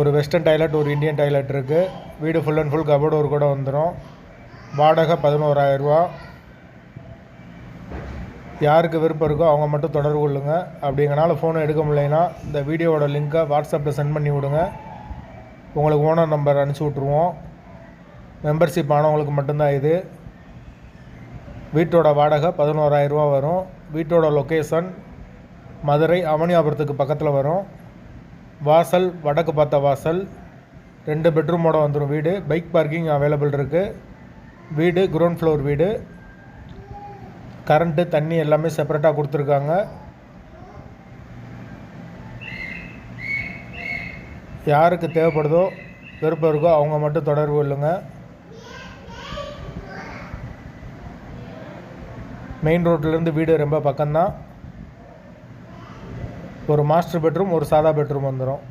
ஒரு western toilet ஒரு Indian toilet இருக்குது வீடு ஃபுல் அண்ட் ஃபுல் கபோர்டு ஒரு கூட வந்துடும் வாடகை பதினோராயிரரூவா யாருக்கு விருப்பம் இருக்கோ அவங்க மட்டும் தொடர்பு கொள்ளுங்க. அப்படிங்கனால ஃபோனை எடுக்க முடியலைன்னா இந்த வீடியோவோட லிங்க்கை வாட்ஸ்அப்பில் சென்ட் பண்ணி விடுங்க. உங்களுக்கு ஓனர் நம்பர் அனுப்பிச்சி விட்ருவோம் மெம்பர்ஷிப் ஆனவங்களுக்கு மட்டும்தான் இது. வீட்டோட வாடகை பதினோராயிரரூவா வரும். வீட்டோட லொக்கேஷன் மதுரை அவனியாபுரத்துக்கு பக்கத்தில் வரும். வாசல் வடக்கு பார்த்த வாசல் ரெண்டு பெட்ரூமோட வந்துடும் வீடு. பைக் பார்க்கிங் அவைலபிள் இருக்குது வீடு கிரவுண்ட் ஃப்ளோர் வீடு. கரண்ட்டு தண்ணி எல்லாமே செப்பரேட்டாக கொடுத்துருக்காங்க. யாருக்கு தேவைப்படுதோ விருப்பம் இருக்கோ அவங்க மட்டும் தொடர்பு கொள்ளுங்க. மெயின் ரோட்லேருந்து வீடு ரொம்ப பக்கம்தான். ஒரு மாஸ்டர் பெட்ரூம் ஒரு சாதா பெட்ரூம் வந்துடும்